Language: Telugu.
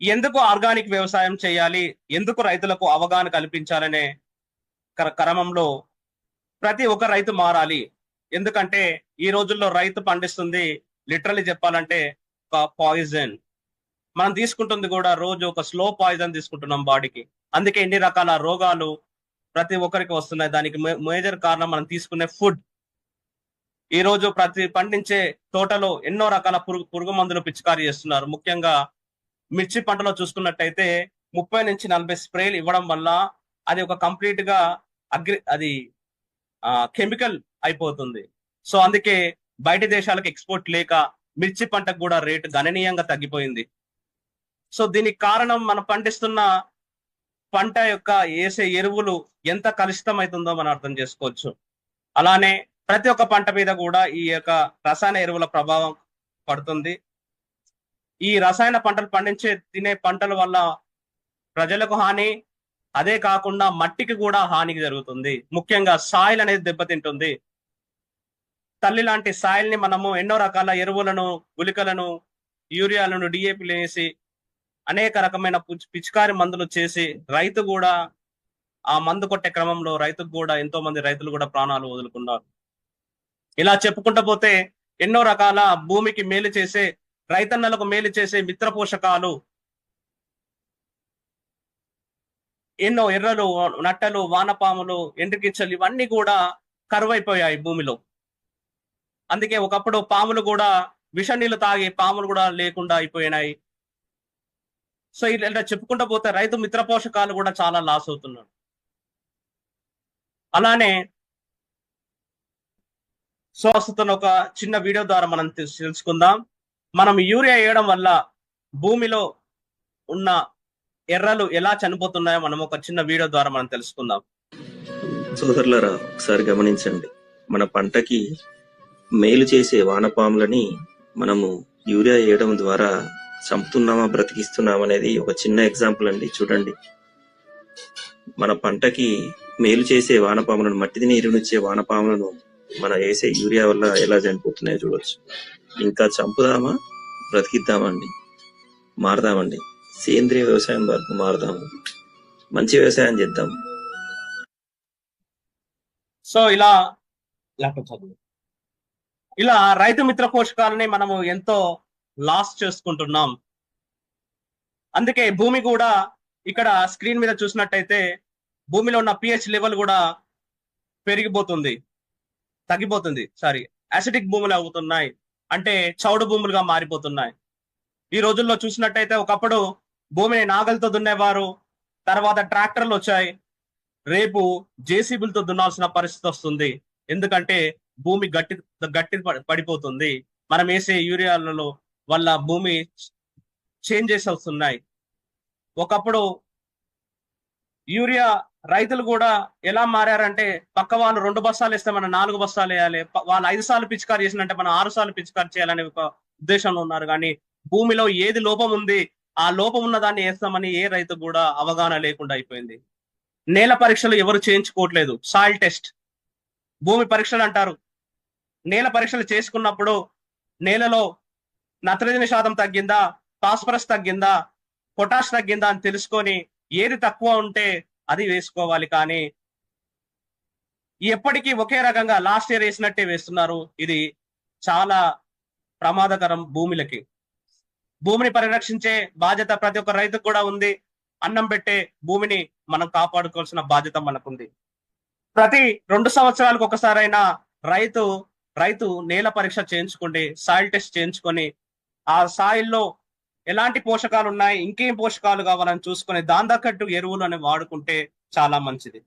ఎందుకు ఆర్గానిక్ వ్యవసాయం చేయాలి? ఎందుకు రైతులకు అవగాహన కల్పించాలనే క్రమంలో ప్రతి ఒక్క రైతు మారాలి. ఎందుకంటే ఈ రోజుల్లో రైతు పండిస్తుంది లిటరలీ చెప్పాలంటే ఒక పాయిజన్. మనం తీసుకుంటుంది కూడా రోజు ఒక స్లో పాయిజన్ తీసుకుంటున్నాం బాడీకి. అందుకే ఎన్ని రకాల రోగాలు ప్రతి ఒక్కరికి వస్తున్నాయి. దానికి మేజర్ కారణం మనం తీసుకునే ఫుడ్. ఈ రోజు ప్రతి పండించే తోటలో ఎన్నో రకాల పురుగు పురుగు మందులు పిచికారీ చేస్తున్నారు. ముఖ్యంగా మిర్చి పంటలో చూసుకున్నట్టయితే ముప్పై నుంచి నలభై స్ప్రేలు ఇవ్వడం వల్ల అది ఒక కంప్లీట్గా అగ్రి అది కెమికల్ అయిపోతుంది. సో అందుకే బయట దేశాలకు ఎక్స్పోర్ట్ లేక మిర్చి పంటకు కూడా రేటు గణనీయంగా తగ్గిపోయింది. సో దీనికి కారణం మనం పండిస్తున్న పంట యొక్క వేసే ఎరువులు ఎంత కలుషితం అవుతుందో మనం అర్థం చేసుకోవచ్చు. అలానే ప్రతి ఒక్క పంట మీద కూడా ఈ యొక్క రసాయన ఎరువుల ప్రభావం పడుతుంది. ఈ రసాయన పంటలు పండించే తినే పంటల వల్ల ప్రజలకు హాని అదే కాకుండా మట్టికి కూడా హాని జరుగుతుంది. ముఖ్యంగా సాయిల్ అనేది దెబ్బతింటుంది. తల్లి లాంటి సాయిల్ని మనము ఎన్నో రకాల ఎరువులను గుళికలను యూరియాలను డిఏపీలు వేసి అనేక రకమైన పిచికారి మందులు చేసి రైతు కూడా ఆ మందు కొట్టే క్రమంలో రైతుకు కూడా ఎంతో మంది రైతులు కూడా ప్రాణాలు వదులుకున్నారు. ఇలా చెప్పుకుంటూ పోతే ఎన్నో రకాల భూమికి మేలు చేసే రైతన్నలకు మేలు చేసే మిత్ర పోషకాలు ఎన్నో ఎర్రలు నట్టలు వానపాములు ఎండ్రికిచ్చలు ఇవన్నీ కూడా కరువైపోయాయి భూమిలో. అందుకే ఒకప్పుడు పాములు కూడా విష నీళ్ళు తాగి పాములు కూడా లేకుండా అయిపోయినాయి. సో ఇలా చెప్పుకుంటూ పోతే రైతు మిత్ర పోషకాలు కూడా చాలా లాస్ అవుతున్నాడు. అలానే సో ఒక చిన్న వీడియో ద్వారా మనం తెలుసుకుందాం. మనం యూరియా వేయడం వల్ల భూమిలో ఉన్న ఎర్రలు ఎలా చనిపోతున్నాయో మనం ఒక చిన్న వీడియో ద్వారా మనం తెలుసుకుందాం. సోదరులరా ఒకసారి గమనించండి. మన పంటకి మేలు చేసే వానపాములని మనము యూరియా వేయడం ద్వారా చంపుతున్నామా బ్రతికిస్తున్నామా అనేది ఒక చిన్న ఎగ్జాంపుల్ అండి. చూడండి. మన పంటకి మేలు చేసే వానపాములను మట్టిని నీరునిచ్చే వానపాములను మన వేసే యూరియా వల్ల ఎలా చనిపోతున్నాయో చూడొచ్చు. ఇంకా చంపుదామా బ్రతికిద్దామండి. మారదామండి. సేంద్రియ వ్యవసాయం వరకు మారదాము. మంచి వ్యవసాయం చేద్దాం. సో ఇలా ల్యాప్టాప్ చదువు. ఇలా రైతు మిత్ర పోషకాలని మనము ఎంతో లాస్ చేసుకుంటున్నాం. అందుకే భూమి కూడా ఇక్కడ స్క్రీన్ మీద చూసినట్టయితే భూమిలో ఉన్న పిహెచ్ లెవెల్ కూడా పెరిగిపోతుంది. తగ్గిపోతుంది. సారీ అసిడిక్ భూములు అవుతున్నాయి. అంటే చౌడు భూములుగా మారిపోతున్నాయి. ఈ రోజుల్లో చూసినట్టయితే ఒకప్పుడు భూమిని నాగలతో దున్నేవారు తర్వాత ట్రాక్టర్లు వచ్చాయి. రేపు జేసీబీలతో దున్నాల్సిన పరిస్థితి వస్తుంది. ఎందుకంటే భూమి గట్టి గట్టి పడి- పడిపోతుంది. మనం వేసే యూరియాలలో వల్ల భూమి చేంజెస్ వస్తున్నాయి. ఒకప్పుడు యూరియా రైతులు కూడా ఎలా మారారంటే పక్క వాళ్ళు రెండు బస్తాలు వేస్తే మనం నాలుగు బస్తాలు వేయాలి వాళ్ళు ఐదు సార్లు పిచికారు చేసినంటే మనం ఆరు సార్లు పిచికారు చేయాలనే ఒక ఉద్దేశంలో ఉన్నారు. కానీ భూమిలో ఏది లోపం ఉంది ఆ లోపం ఉన్న దాన్ని వేస్తామని ఏ రైతు కూడా అవగాహన లేకుండా అయిపోయింది. నేల పరీక్షలు ఎవరు చేయించుకోవట్లేదు. Soil test. భూమి పరీక్షలు అంటారు. నేల పరీక్షలు చేసుకున్నప్పుడు నేలలో నత్రజని శాతం తగ్గిందా ఫాస్ఫరస్ తగ్గిందా పొటాష్ తగ్గిందా అని తెలుసుకొని ఏది తక్కువ ఉంటే అది వేసుకోవాలి కానీ ఎప్పటికీ ఒకే రకంగా లాస్ట్ ఇయర్ వేసినట్టే వేస్తున్నారు. ఇది చాలా ప్రమాదకరం భూమిలకి. భూమిని పరిరక్షించే బాధ్యత ప్రతి ఒక్క రైతుకు కూడా ఉంది. అన్నం పెట్టే భూమిని మనం కాపాడుకోవాల్సిన బాధ్యత మనకుంది. ప్రతి రెండు సంవత్సరాలకు ఒకసారైనా రైతు రైతు నేల పరీక్ష చేయించుకోండి సాయిల్ టెస్ట్ చేయించుకొని ఆ సాయిల్లో ఎలాంటి పోషకాలు ఉన్నాయి ఇంకేం పోషకాలు కావాలని చూసుకుని దాని తగ్గట్టు ఎరువులు అని వాడుకుంటే చాలా మంచిది.